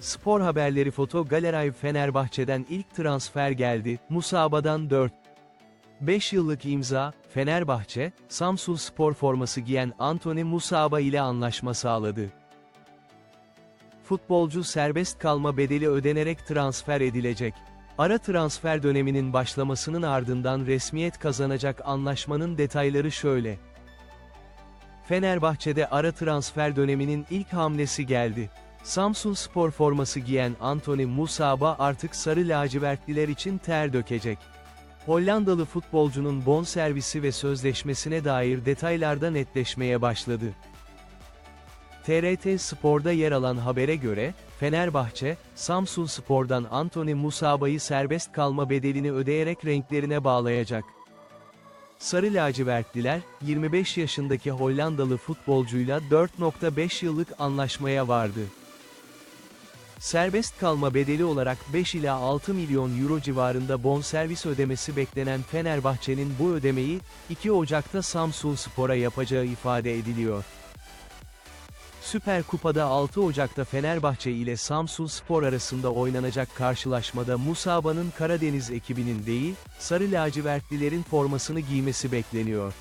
Spor haberleri Foto Galeray Fenerbahçe'den ilk transfer geldi, Musaba'dan 4. 5 yıllık imza, Fenerbahçe, Samsun Spor forması giyen Anthony Musaba ile anlaşma sağladı. Futbolcu serbest kalma bedeli ödenerek transfer edilecek. Ara transfer döneminin başlamasının ardından resmiyet kazanacak anlaşmanın detayları şöyle. Fenerbahçe'de ara transfer döneminin ilk hamlesi geldi. Samsun Spor forması giyen Anthony Musaba artık sarı lacivertliler için ter dökecek. Hollandalı futbolcunun bonservisi ve sözleşmesine dair detaylarda netleşmeye başladı. TRT Spor'da yer alan habere göre, Fenerbahçe, Samsun Spor'dan Anthony Musaba'yı serbest kalma bedelini ödeyerek renklerine bağlayacak. Sarı lacivertliler, 25 yaşındaki Hollandalı futbolcuyla 4.5 yıllık anlaşmaya vardı. Serbest kalma bedeli olarak 5 ila 6 milyon euro civarında bonservis ödemesi beklenen Fenerbahçe'nin bu ödemeyi, 2 Ocak'ta Samsun Spor'a yapacağı ifade ediliyor. Süper Kupa'da 6 Ocak'ta Fenerbahçe ile Samsun Spor arasında oynanacak karşılaşmada Musaba'nın Karadeniz ekibinin değil, Sarı lacivertlilerin formasını giymesi bekleniyor.